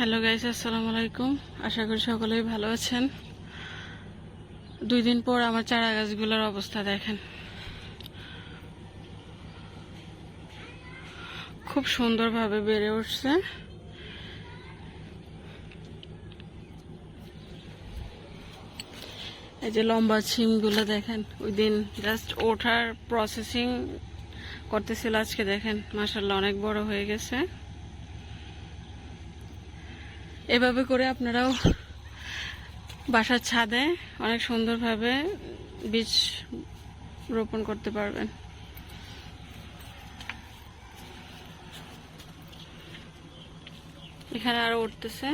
Hello guys, আসসালামু আলাইকুম। আশা করি সকলেই ভালো আছেন। দুই দিন পর আমার চারা গাছগুলোর অবস্থা দেখেন। খুব সুন্দরভাবে বেড়ে উঠছে। এই যে লম্বা ছিমগুলো দেখেন, ওই দিন জাস্ট ওঠার প্রসেসিং করতেছিল আজকে দেখেন মাসাল্লাহ অনেক বড় হয়ে গেছে। এভাবে করে আপনারাও বাসার ছাদে অনেক সুন্দরভাবে বীজ রোপণ করতে পারবেন। এখানে আরও উঠতেছে।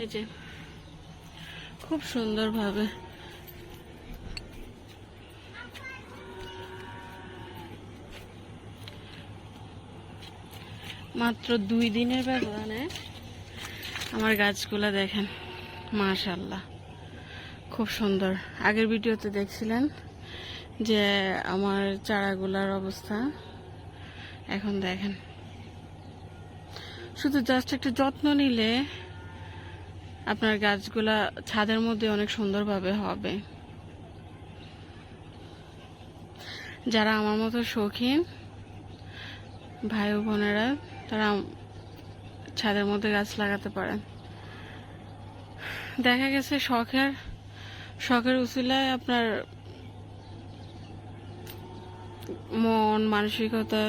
এই যে, খুব সুন্দরভাবে মাত্র দুই দিনের ব্যবধানে আমার গাছগুলা দেখেন মাশাল্লাহ খুব সুন্দর। আগের ভিডিওতে দেখছিলেন যে আমার চারাগুলার অবস্থা। এখন দেখেন। শুধু জাস্ট একটা যত্ন নিলে আপনার গাছগুলা ছাদের মধ্যে অনেক সুন্দরভাবে হবে। যারা আমার মতো শৌখিন, ভাই বোনেরা তারা ছাদের মধ্যে গাছ লাগাতে পারেন দেখা গেছে শখের শখের উচিলায় আপনার মন, মানসিকতা,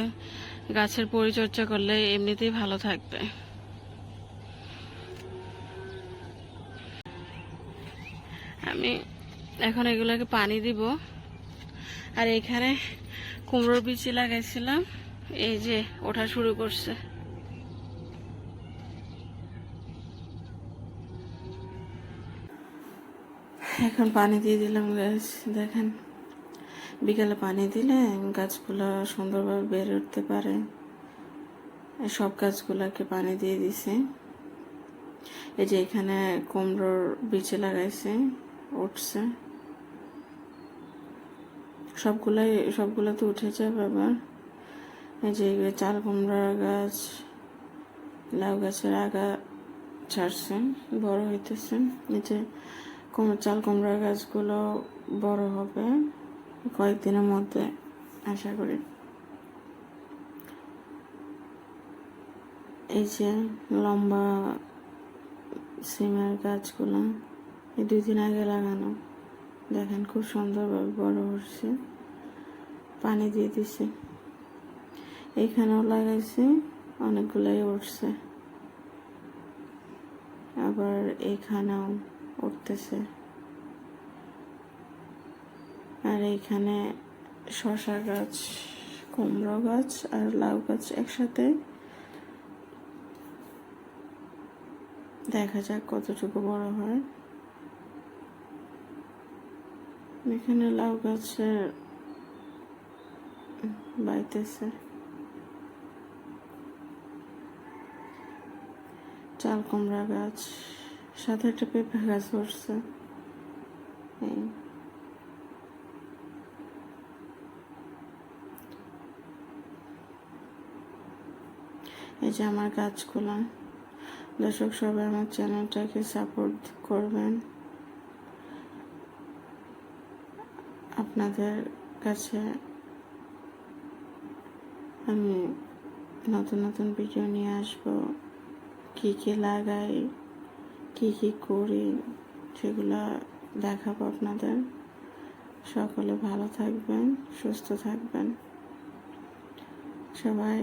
গাছের পরিচর্যা করলে এমনিতেই ভালো থাকবে। আমি এখন এগুলোকে পানি দিব। আর এখানে কুমড়োর বিচি লাগাইছিলাম। এই যে, ওঠা শুরু করছে। এখন পানি দিয়ে দিলাম গাছ দেখেন। বিকালে পানি দিলে গাছগুলো সুন্দরভাবে বেড়ে উঠতে পারে। সব গাছগুলোকে পানি দিয়ে দিছে। এই যে এখানে কুমড়োর বিচে লাগাইছে, উঠছে। সবগুলাই সবগুলো তো উঠে যাবে আবার। এই যে চাল কুমড়ার গাছ, লাউ গাছের আগা ছাড়ছে বড় হইতেছে। এই যে চাল কুমড়ার গাছগুলো বড় হবে কয়েকদিনের মধ্যে, আশা করি। এই যে লম্বা সিমের গাছগুলো, এই দুই দিন আগে লাগানো। দেখেন খুব সুন্দরভাবে বড় হচ্ছে। পানি দিয়ে দিছে। এইখানেও লাগাইছি, অনেকগুলাই উঠছে। আবার এইখানেও উঠতেছে। আর এইখানে শশা গাছ, কুমড়ো গাছ আর লাউ গাছ একসাথে। দেখা যাক কতটুকু বড় হয়। এখানে লাউ গাছের বাইতেছে। চাল কুমড়া গাছ। সাথে একটা পেঁপে গাছ উঠছে এই যে আমার গাছগুলো। দর্শক, সবাই আমার চ্যানেলটাকে সাপোর্ট করবেন। আপনাদের কাছে আমি নতুন নতুন ভিডিও নিয়ে আসব। কি কি লাগাই? কি কি করি সেগুলো দেখাবো আপনাদের। সকলে ভালো থাকবেন সুস্থ থাকবেন। সবাই